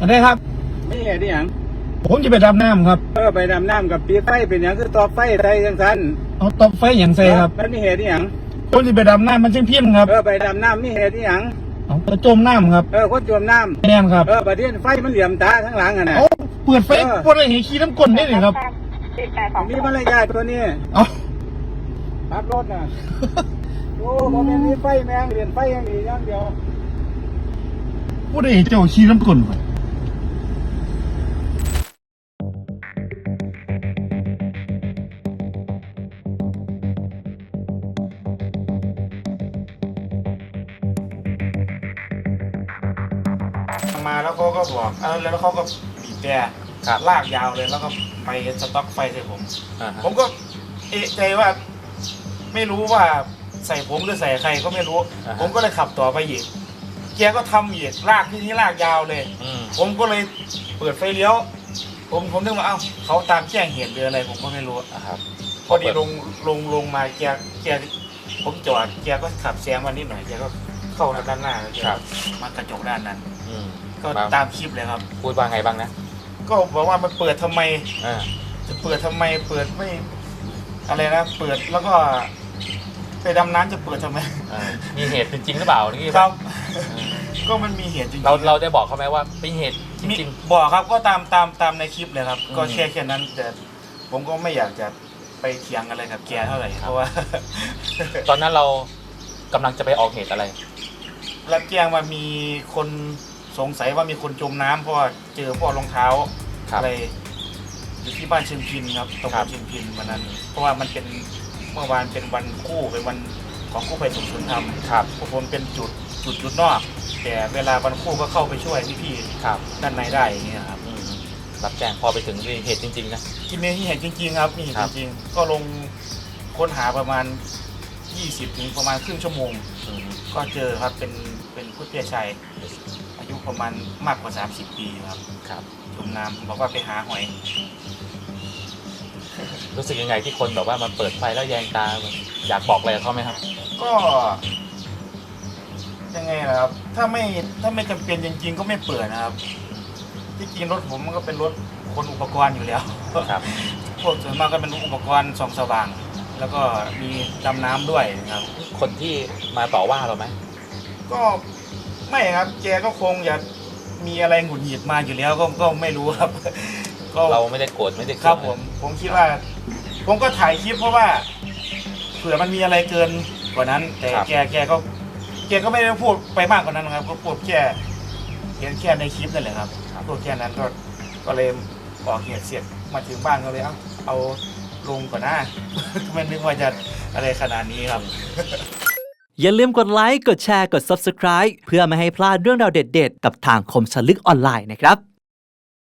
อันนี้ครับ นี่เหตุที่หยังผมจะไปดำน้ำครับเออไปดำน้ำกับปีไฟเป็นหยังคือต่อไฟใส่จังสันเอาตบไฟอย่างใส่ครับแล้วนี่เหตุที่หยังผมจะไปดำน้ำมันเช่นพิมพ์ครับเออไปดำน้ำนี่เหตุที่หยังเอาไปจมน้ำครับเออคนจมน้แน่นครับำเออประเด็นไฟมันเหลี่ยมตาทั้งหลังอะนะเอาเปิดไฟเออพวกอะไรเห็นขี้น้ำก้นได้เลยครับมีมารยาทตัวนี้เอาขับรถน่ะโอ้โมเมนต์นี้ไฟแมงเรียนไฟอย่างนี้อย่างเดียวพวกอะไรเห็นเจ้าขี้น้ำก้นไป มาแล้วเขาก็บอกเออแล้วเขาก็บีบแต่ครับลากยาวเลยแล้วก็ไปสต็อกไฟใส่ผม อ่าฮะผมก็เอะใจว่า ไม่รู้ว่าใส่ผมหรือใส่ใครก็ไม่รู้ อ่าฮะ ผมก็เลยขับต่อไปอีกแกก็ทำอีกลากที่นี่ลากยาวเลย อืมผมก็เลยเปิดไฟเลี้ยว ผมผมนึกว่าเอ้าเขาตามแจ้งเหตุหรืออะไรผมก็ไม่รู้อ่าครับ พอดีลงลงลงมาแกแกผมจอดแกก็ขับแซงมานิดหน่อยแกก็ เข้าด้านหน้าแล้วแกครับ มากระจกด้านนั้น อืมก็มาตามคลิปเลยครับ พูดว่าไงบ้างนะก็บอกว่ามันเปิดทำไม อ่าจะเปิดทำไม เปิดไม่ อะไรนะ เปิดแล้วก็ ไปดำน้ำจะเปิดทำไม อ่ามีเหตุจริงๆหรือเปล่านี่ครับเออก็มันมีเหตุจริงๆเราเราได้บอกเขาไหมว่าเป็นเหตุจมีริง บอกครับก็ตามตามตามในคลิปเลยครับ อืม ก็แค่แค่นั้น แต่ผมก็ไม่อยากจะไปเถียงอะไรกับแกเท่าไหร่เพราะว่า ๆตอนนั้นเรากำลังจะไปออกเหตุอะไร รับแจ้งว่ามีคนสงสัยว่ามีคนจมน้ำเพราะว่าเจอพวกรองเท้าครับอะไรอยู่ที่บ้านเชียงพินครับตำบครัลบเชียงพินวันนั้น เพราะว่ามันเป็นเมื่อวานเป็นวันคู่เป็นวันของกู้ภัยสุขสุนธรรมครับพวกผมเป็นจุดจุดจุดนอก แต่เวลาวันคู่ก็เข้าไปช่วยพี่ครับๆด้านในได้อย่างเงี้ยครับ อืมรับแจ้งพอไปถึงมีเหตุจริงๆนะกินเนื้อที่เห็นจริงๆครับมีเห็นครัจบริงๆ ก็ลงค้นหาประมาณ 20 ถึงประมาณครึ่งชั่วโมงอืมก็เจอครับเป็นเป็นผู้เตี้ยชัยอายุประมาณมากกว่า 30 ปีครับครับจมน้ำบอกว่าไปหาหอย รู้สึกยังไงที่คนแบบว่ามันเปิดไฟแล้วแยงตามันอยากบอกอะไรกับเขาไหมครับ ก็ยังไงล่ะครับ ถ้าไม่ถ้าไม่จำเป็นจริง ๆ ก็ไม่เปิดนะครับ ที่จริงรถผมมันก็เป็นรถคนอุปกรณ์อยู่แล้วครับ พวกส่วนมากก็เป็นอุปกรณ์ส่องสว่าง แล้วก็มีดำน้ำด้วยนะครับ คนที่มาต่อว่าเราไหมก็ไม่ครับแกก็คงอยากมีอะไรหงุดหงิดมาอยู่แล้วก็ก็ไม่รู้ครับ ก็เราไม่ได้โกรธไม่ได้เกครับดผมผมคิดว่า ผมก็ถ่ายคลิปเพราะว่าเผื่อมันมีอะไรเกินกว่านั้น แต่แกแกก็แกก็ไม่ได้พูดไปมากกว่านั้นนะครับ ก็พูดแค่เห็นแค่ในคลิปนั่นแหละครับพูดแค่นั้นก็ก็เลยบอกเหตุเสร็จมาถึงบ้านก็เลยเอาเอา ลงก่อนนะ ไม่นึกว่าจะอะไรขนาดนี้ครับ อย่าลืมกดไลค์ กดแชร์ กด Subscribe เพื่อไม่ให้พลาดเรื่องราวเด็ดๆ กับทางคมสนลึกออนไลน์นะครับ